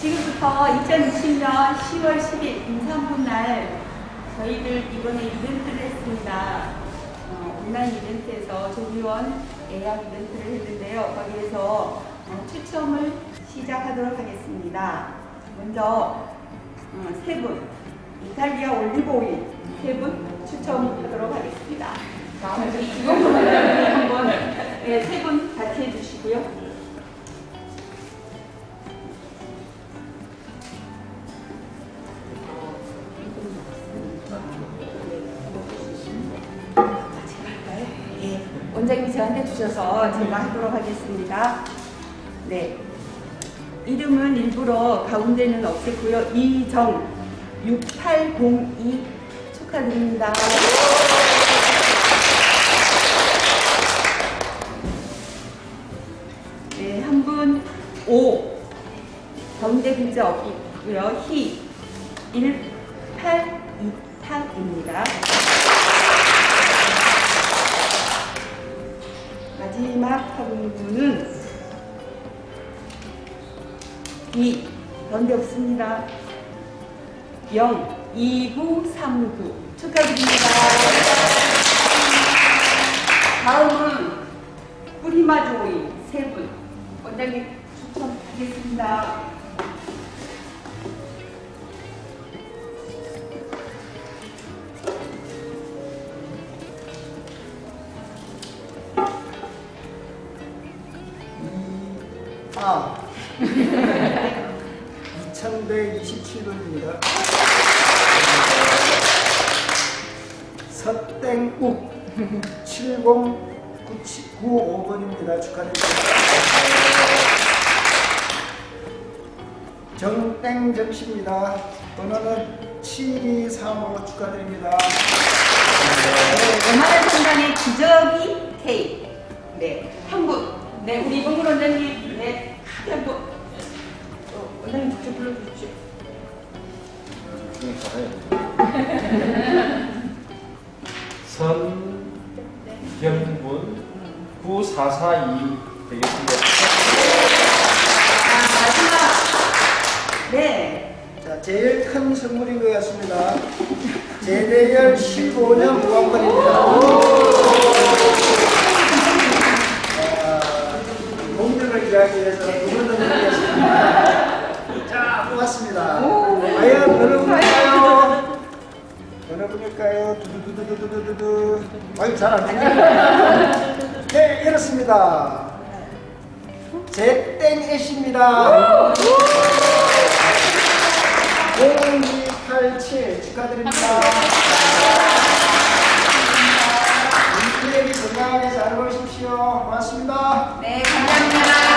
지금부터 2020년 10월 10일 임산부 날 저희들 이번에 이벤트를 했습니다. 어, 온라인 이벤트에서 조기원 예약 이벤트를 했는데요. 거기에서 어, 추첨을 시작하도록 하겠습니다. 먼저 어, 세 분, 이탈리아 올리브 오일 세분 추첨하도록 하겠습니다. 자, 먼저 이거 한번 네, 세분 원장님이 저한테 주셔서 제가 하도록 하겠습니다. 네. 이름은 일부러 가운데는 없앴고요. 이정 6802 축하드립니다. 네, 한분 O 가운데 글자 없고요. 희 1828입니다. 2. 던졌습니다. 0. 2구 3구 축하드립니다. 다음은 뿌리마조이 세분 원장님 추천하겠습니다. 아 2127번입니다. 서땡욱 7095번입니다. 축하드립니다. 정땡정씨입니다. 번호는 7235 축하드립니다. 네, 원활한 판단의 기저귀 K. 네, 한 분. 네, 우리 이봉근 원장님. 네, 한 분. 어, 원장님 직접 불러주십시오. 선경분 9442 되겠습니다. 아, 마지막. 네. 자, 제일 큰 선물인 것 같습니다. 제대열 15년 무한권입니다. 제땡 애쉬입니다. 0287 축하드립니다. 인플레이 건강하게 잘 보십시오. 고맙습니다. 네, 감사합니다.